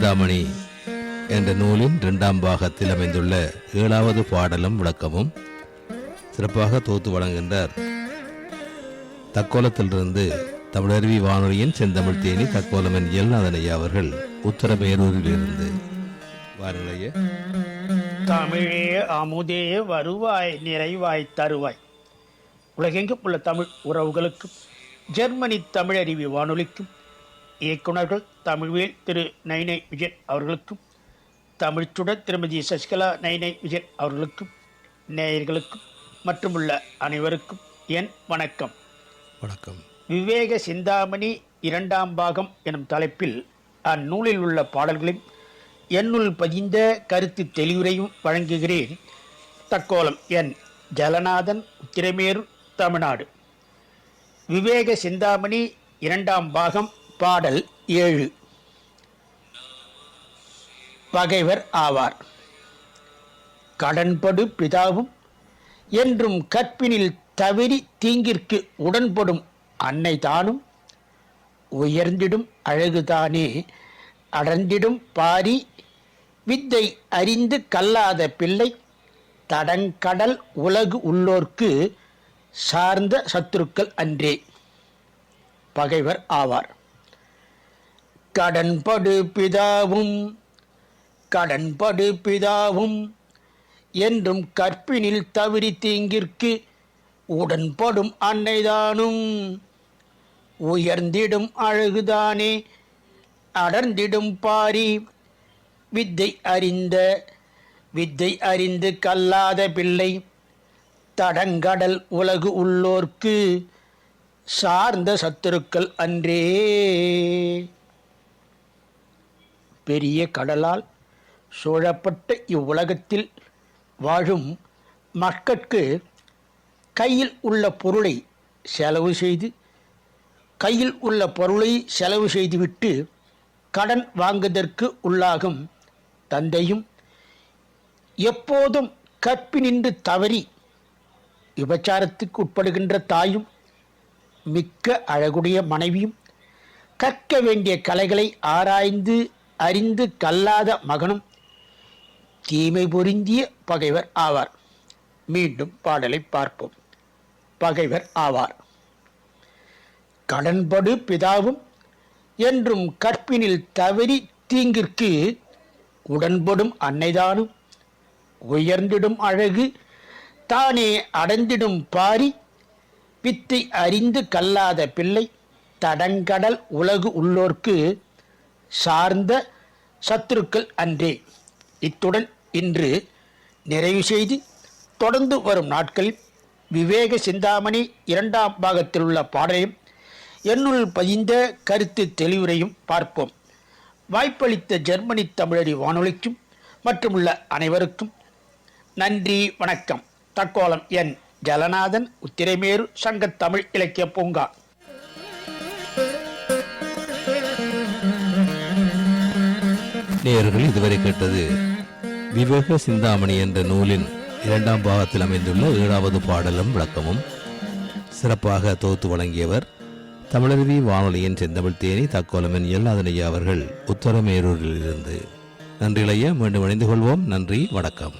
சிந்தாமணி என்ற நூலின் இரண்டாம் பாகத்தில் அமைந்துள்ள ஏழாவது பாடலும் விளக்கமும் சிறப்பாக தொகுத்து வழங்குகின்றார். தக்கோலத்திலிருந்து தமிழருவி வானொலியின் செந்தமிழ் தேனி தக்கோலமன் எல்நாதன் ஐயா அவர்கள் உத்தரமேரூரில் இருந்து வாருங்களையே தமிழே அமுதே வருவாய் நிறைவாய் தருவாய். உலகெங்கும் உள்ள தமிழ் உறவுகளுக்கும் ஜெர்மனி தமிழறிவி வானொலிக்கும் இயக்குனர்கள் தமிழ்வேல் திரு நைனை விஜயன் அவர்களுக்கும் தமிழ்ச்சுடர் திருமதி சசிகலா நைனை விஜயன் அவர்களுக்கும் நேயர்களுக்கும் மற்றுமுள்ள அனைவருக்கும் என் வணக்கம். வணக்கம். விவேக சிந்தாமணி இரண்டாம் பாகம் எனும் தலைப்பில் அந்நூலில் உள்ள பாடல்களையும் என்னுள் பதிந்த கருத்து தெளிவுரையும் வழங்குகிறேன். தக்கோலம் என் ஜலநாதன் உத்திரமேரு தமிழ்நாடு. விவேக சிந்தாமணி இரண்டாம் பாகம் பாடல் ஏழு. பகைவர் ஆவார். கடன்படு பிதாவும் என்றும் கற்பினில் தவிரி தீங்கிற்கு உடன்படும் அன்னை தானும் உயர்ந்திடும் அழகுதானே. அடர்ந்திடும் பாரி வித்தை அறிந்து கல்லாத பிள்ளை தடங்கடல் உலகு உள்ளோர்க்கு சார்ந்த சத்துருக்கள் அன்றே. பகைவர் ஆவார். கடன்படு பிதாவும் கடன்படு பிதாவும் என்றும் கற்பினில் தவிரி தீங்கிற்கு உடன்படும் அன்னைதானும். உயர்ந்திடும் அழகுதானே அடர்ந்திடும் பாரி வித்தை அறிந்த வித்தை அறிந்து கல்லாத பிள்ளை தடங்கடல் உலகு உள்ளோர்க்கு சார்ந்த சத்துருக்கள் அன்றே. பெரிய கடலால் சூழப்பட்ட இவ்வுலகத்தில் வாழும் மக்கட்கு கையில் உள்ள பொருளை செலவு செய்து கையில் உள்ள பொருளை செலவு செய்துவிட்டு கடன் வாங்குவதற்கு உள்ளாகும் தந்தையும் எப்போதும் கற்பினின்று தவறி விபச்சாரத்துக்கு உட்படுகின்ற தாயும் மிக்க அழகுடைய மனைவியும் கற்க வேண்டிய கலைகளை ஆராய்ந்து அறிந்து கல்லாத மகனும் தீமை பொருந்திய பகைவர் ஆவார். மீண்டும் பாடலை பார்ப்போம். பகைவர் ஆவார். கடன்படு பிதாவும் என்றும் கற்பினில் தவறி தீங்கிற்கு உடன்படும் அன்னைதானும் உயர்ந்திடும் அழகு தானே அடைந்திடும் பாரி வித்தை அறிந்து கல்லாத பிள்ளை தடங்கடல் உலகு உள்ளோர்க்கு சார்ந்த சத்துருக்கள் அன்றே. இத்துடன் இன்று நிறைவு செய்து தொடர்ந்து வரும் நாட்களில் விவேக சிந்தாமணி இரண்டாம் பாகத்தில் உள்ள பாடலையும் என்னுள் பதிந்த கருத்து தெளிவுரையும் பார்ப்போம். வாய்ப்பளித்த ஜெர்மனி தமிழறி வானொலிக்கும் மற்றுமுள்ள அனைவருக்கும் நன்றி வணக்கம். தக்கோலம் என் ஜலநாதன் உத்திரைமேரு சங்கத் தமிழ் இலக்கிய பூங்கா. நேயர்கள் இதுவரை கேட்டது விவேக சிந்தாமணி என்ற நூலின் இரண்டாம் பாகத்தில் அமைந்துள்ள ஏழாவது பாடலும் விளக்கமும். சிறப்பாக தொகுத்து வழங்கியவர் தமிழருவி வானொலியின் செந்தமிழ் தேனி தக்கோலமின் எல்லாதனையா அவர்கள் உத்தரமேரூரில் இருந்து நன்றி மீண்டும் இணைந்து கொள்வோம். நன்றி வணக்கம்.